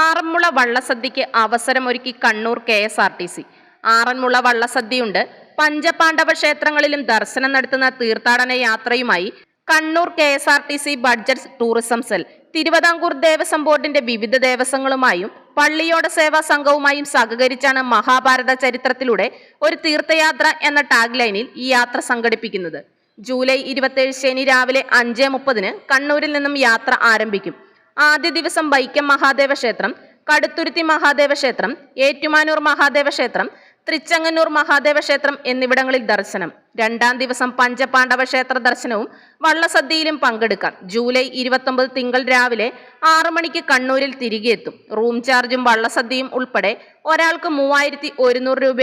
ആറന്മുള വള്ളസദ്യക്ക് അവസരമൊരുക്കി Kannur K S R T C. Aranmula വള്ളസദ്യയുണ്ട്. പഞ്ചപാണ്ഡവ ക്ഷേത്രങ്ങളിലും ദർശനം നടത്തുന്ന തീർത്ഥാടന യാത്രയുമായി Kannur K S R T C budget tourism cell Thiruvithamkoor Devaswom ബോർഡിന്റെ വിവിധ ദേവസ്വങ്ങളുമായും പള്ളിയോട സേവാ സംഘവുമായും സഹകരിച്ചാണ് മഹാഭാരത ചരിത്രത്തിലൂടെ ഒരു തീർത്ഥയാത്ര എന്ന ടാഗ് ലൈനിൽ ഈ യാത്ര സംഘടിപ്പിക്കുന്നത്. ജൂലൈ ഇരുപത്തേഴ് ശനി രാവിലെ അഞ്ച് മുപ്പതിന് കണ്ണൂരിൽ നിന്നും യാത്ര ആരംഭിക്കും. ആദ്യ ദിവസം വൈക്കം മഹാദേവ ക്ഷേത്രം കടുത്തുരുത്തി മഹാദേവ ക്ഷേത്രം ഏറ്റുമാനൂർ മഹാദേവ ക്ഷേത്രം തൃച്ചങ്ങന്നൂർ മഹാദേവ ക്ഷേത്രം എന്നിവിടങ്ങളിൽ ദർശനം. രണ്ടാം ദിവസം പഞ്ചപാണ്ഡവ ക്ഷേത്ര ദർശനവും വള്ളസദ്യയിലും പങ്കെടുക്കാം. ജൂലൈ ഇരുപത്തൊമ്പത് തിങ്കൾ രാവിലെ ആറു മണിക്ക് കണ്ണൂരിൽ തിരികെ എത്തും റൂം ചാർജും വള്ളസദ്യയും ഉൾപ്പെടെ ഒരാൾക്ക് മൂവായിരത്തി ഒരുന്നൂറ് രൂപ